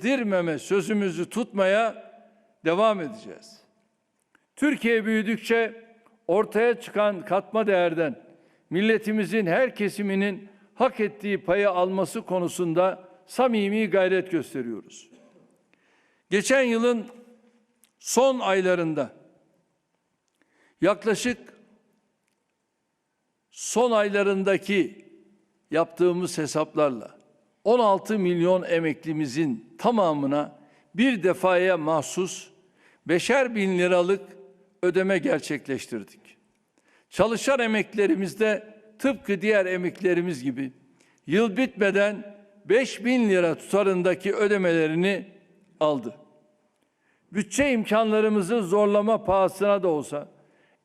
ezdirmeme sözümüzü tutmaya devam edeceğiz. Türkiye büyüdükçe ortaya çıkan katma değerden milletimizin her kesiminin hak ettiği payı alması konusunda samimi gayret gösteriyoruz. Geçen yılın son aylarında yaklaşık son aylarındaki yaptığımız hesaplarla 16 milyon emeklimizin tamamına bir defaya mahsus beşer bin liralık ödeme gerçekleştirdik. Çalışan emeklerimiz de tıpkı diğer emeklerimiz gibi yıl bitmeden 5 bin lira tutarındaki ödemelerini aldı. Bütçe imkanlarımızı zorlama pahasına da olsa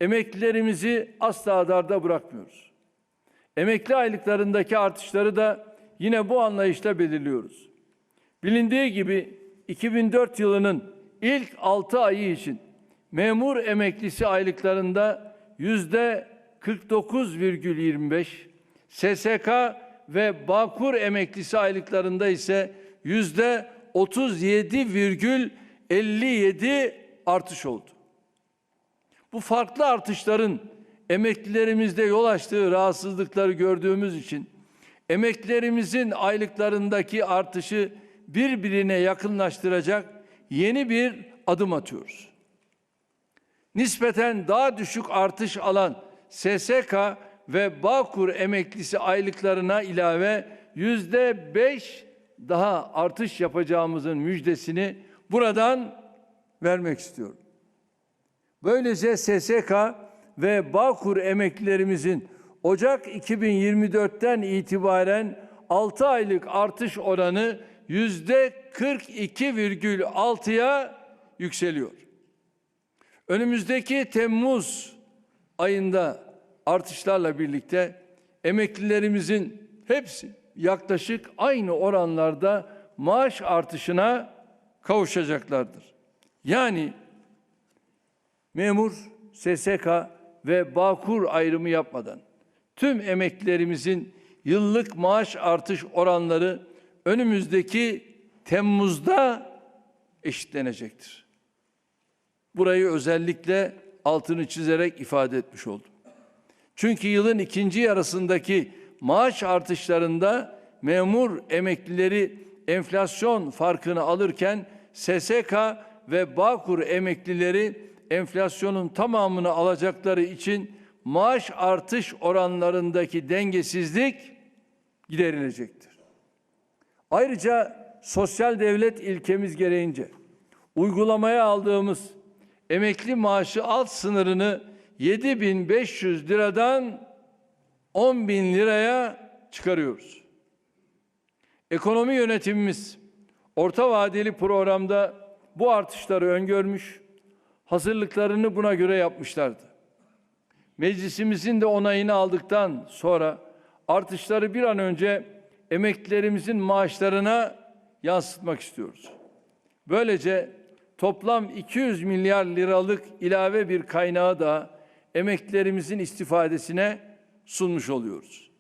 emeklilerimizi asla darda bırakmıyoruz. Emekli aylıklarındaki artışları da yine bu anlayışla belirliyoruz. Bilindiği gibi 2004 yılının ilk 6 ayı için memur emeklisi aylıklarında yüzde 49,25, SSK ve Bağkur emeklisi aylıklarında ise yüzde 37,57 artış oldu. Bu farklı artışların emeklilerimizde yol açtığı rahatsızlıkları gördüğümüz için emeklilerimizin aylıklarındaki artışı birbirine yakınlaştıracak yeni bir adım atıyoruz. Nispeten daha düşük artış alan SSK ve Bağkur emeklisi aylıklarına ilave yüzde beş daha artış yapacağımızın müjdesini buradan vermek istiyorum. Böylece SSK ve Bağkur emeklilerimizin Ocak 2024'ten itibaren 6 aylık artış oranı yüzde 42,6'ya yükseliyor. Önümüzdeki Temmuz ayında artışlarla birlikte emeklilerimizin hepsi yaklaşık aynı oranlarda maaş artışına kavuşacaklardır. Yani memur, SSK ve Bağkur ayrımı yapmadan tüm emeklilerimizin yıllık maaş artış oranları önümüzdeki Temmuz'da eşitlenecektir. Burayı özellikle altını çizerek ifade etmiş oldum. Çünkü yılın ikinci yarısındaki maaş artışlarında memur emeklileri enflasyon farkını alırken SSK ve Bağkur emeklileri enflasyonun tamamını alacakları için maaş artış oranlarındaki dengesizlik giderilecektir. Ayrıca sosyal devlet ilkemiz gereğince uygulamaya aldığımız emekli maaşı alt sınırını 7500 liradan 10 bin liraya çıkarıyoruz. Ekonomi yönetimimiz orta vadeli programda bu artışları öngörmüş, hazırlıklarını buna göre yapmışlardı. Meclisimizin de onayını aldıktan sonra artışları bir an önce emeklilerimizin maaşlarına yansıtmak istiyoruz. Böylece toplam 200 milyar liralık ilave bir kaynağı da emeklilerimizin istifadesine sunmuş oluyoruz.